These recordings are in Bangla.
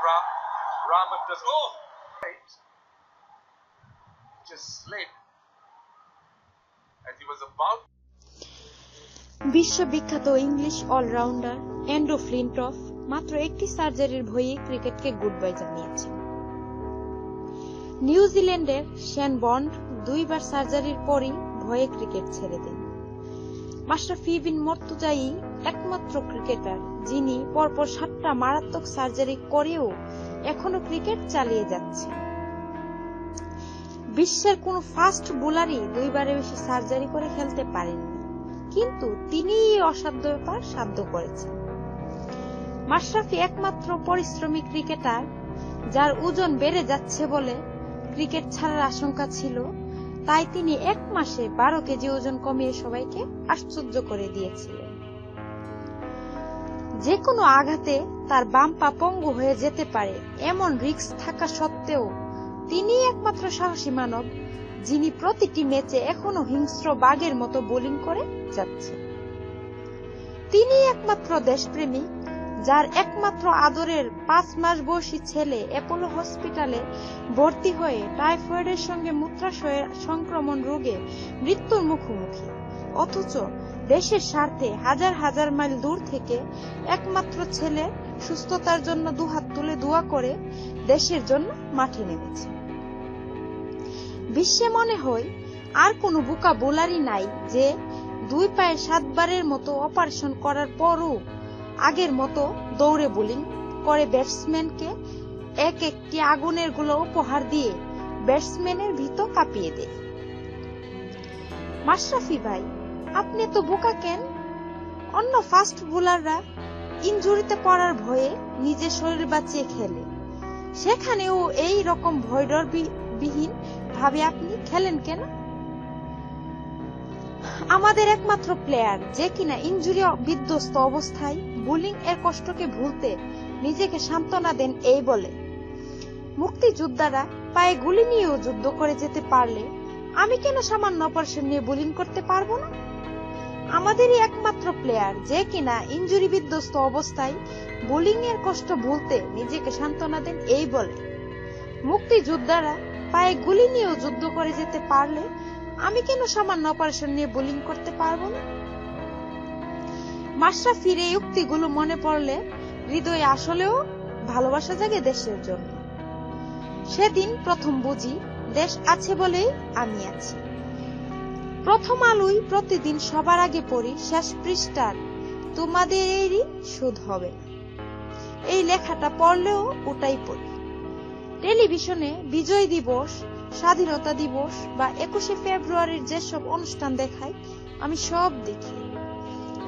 Rahman does. Oh! Right. Just slid. As he was about বিশ্ববিখ্যাত ইংলিশ অলরাউন্ডার অ্যান্ড্রু ফ্লিনটফ মাত্র একটি সার্জারির ভয়ে ক্রিকেটকে গুড বাই জানিয়েছেন নিউজিল্যান্ডের শেন বন্ড দুইবার সার্জারির পরই ভয়ে ক্রিকেট ছেড়ে দেন মাশরাফি বিন মর্তুজাই একমাত্র ক্রিকেটার, যিনি পরপর সাতটা মারাত্মক সার্জারি করেও এখনও ক্রিকেট চালিয়ে যাচ্ছে। বিশ্বের কোন ফাস্ট বোলারই দুইবারে বেশি সার্জারি করে খেলতে পারেননি, কিন্তু তিনি অসাধ্য ব্যাপার সাধ্য করেছেন। মাশরাফি একমাত্র পরিশ্রমী ক্রিকেটার, যার ওজন বেড়ে যাচ্ছে বলে ক্রিকেট ছাড়ার আশঙ্কা ছিল তাই তিনি এক মাসে বারো কেজি ওজন কমিয়ে সবাইকে আশ্চর্য করে দিয়েছিলেন। যে কোনো আঘাতে তার বাম পা পঙ্গু হয়ে যেতে পারে, এমন রিস্ক থাকা সত্ত্বেও তিনি একমাত্র সাহসী মানব, যিনি প্রতিটি ম্যাচে এখনও হিংস্র বাঘের মতো বোলিং করে যাচ্ছে তিনি একমাত্র দেশপ্রেমী যার একমাত্র আদরের পাঁচ মাস বয়সী ছেলে অ্যাপোলো হসপিটালে ভর্তি হয়ে টাইফয়েডের সঙ্গে মূত্রাশয়ের সংক্রমণ রোগে মৃত্যুর মুখোমুখি। অথচ দেশের স্বার্থে হাজার হাজার মাইল দূর থেকে একমাত্র ছেলে সুস্থতার জন্য দুহাত তুলে দোয়া করে দেশের জন্য মাঠে নেমেছে। বিশ্বে মনে হয় আর কোনো বোকা বোলারই নাই যে দুই পায়ে সাতবারের মতো অপারেশন করার পরও আগের মতো দৌড়ে বোলিং করে ব্যাটসম্যানকে এক একটি আগুনেরগুলো উপহার দিয়ে ব্যাটসম্যানের ভিত কাঁপিয়ে দেয়। মাশরাফি ভাই, আপনি তো বোকা কেন? অন্য ফাস্ট বোলাররা ইনজুরিতে পড়ার ভয়ে নিজের শরীর বাঁচিয়ে খেলে। সেখানেও এই রকম ভয়ডর বিহীন ভাবে আপনি খেলেন কেন? আমাদের একমাত্র প্লেয়ার যে কিনা ইঞ্জুরি বিধ্বস্ত অবস্থায় বোলিং এর কষ্টকে ভুলতে নিজেকে সান্ত্বনা দেন এই বলে। মুক্তিযোদ্ধারা পায়ে গুলি নিয়েও যুদ্ধ করে যেতে পারলে আমি কেন সামান্য অপারেশন নিয়ে বোলিং করতে পারব না? আমাদেরই একমাত্র প্লেয়ার যে কিনা ইঞ্জুরি বিধ্বস্ত অবস্থায় বোলিং এর কষ্ট ভুলতে নিজেকে সান্ত্বনা দেন এই বলে। মুক্তিযোদ্ধারা পায়ে গুলি নিয়েও যুদ্ধ করে যেতে পারলে আমি কেন সামান্য অপারেশন নিয়ে বোলিং করতে পারব না? মাশরাফির এই উক্তিগুলো মনে পড়লে হৃদয়ে আসলেও ভালোবাসা জাগে দেশের জন্য। সেদিন প্রথম বুঝি দেশ আছে বলেই আমি আছি। প্রথম আলোই প্রতিদিন সবার আগে পড়ি, শেষ পৃষ্ঠার, তোমাদের এই সুদ হবে না। এই লেখাটা পড়লেও ওটাই পড়ি। টেলিভিশনে বিজয় দিবস, স্বাধীনতা দিবস বা একুশে ফেব্রুয়ারির যেসব অনুষ্ঠান দেখায়, আমি সব দেখি।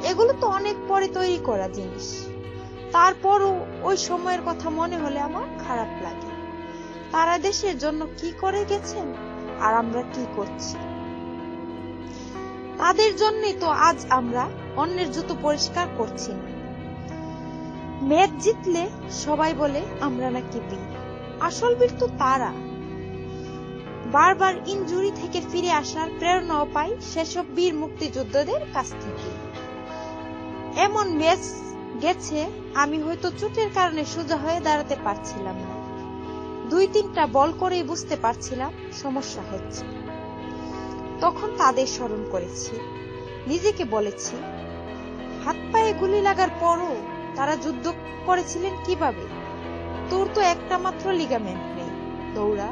এগুলো তো অনেক পরে তৈরি করা জিনিস। তারপরও ওই সময়ের কথা মনে হলে আমার খারাপ লাগে। তারা দেশের জন্য কি করে গেছেন আর আমরা কি করছি? তাদের জন্যই তো আজ আমরা অন্যের জুতো পরিষ্কার করছি না। ম্যাচ জিতলে সবাই বলে, আমরা নাকি বীর। আসল বীর তো তারা। বারবার ইনজুরি থেকে ফিরে আসার প্রেরণাও পাই সেসব বীর মুক্তিযোদ্ধাদের কাছ থেকে। এমন ম্যাচ গেছে, আমি হয়তো চোটের কারণে সোজা হয়ে দাঁড়াতে পারছিলাম না। দুই তিনটা বল করেই বুঝতে পারছিলাম সমস্যা হচ্ছে। তখন তাদের স্মরণ করেছি। নিজেকে বলেছি, হাত পায়ে গুলি লাগার পরও তারা যুদ্ধ করেছিলেন কীভাবে? তোর তো একটা মাত্র লিগামেন্ট নেই। দৌড়া।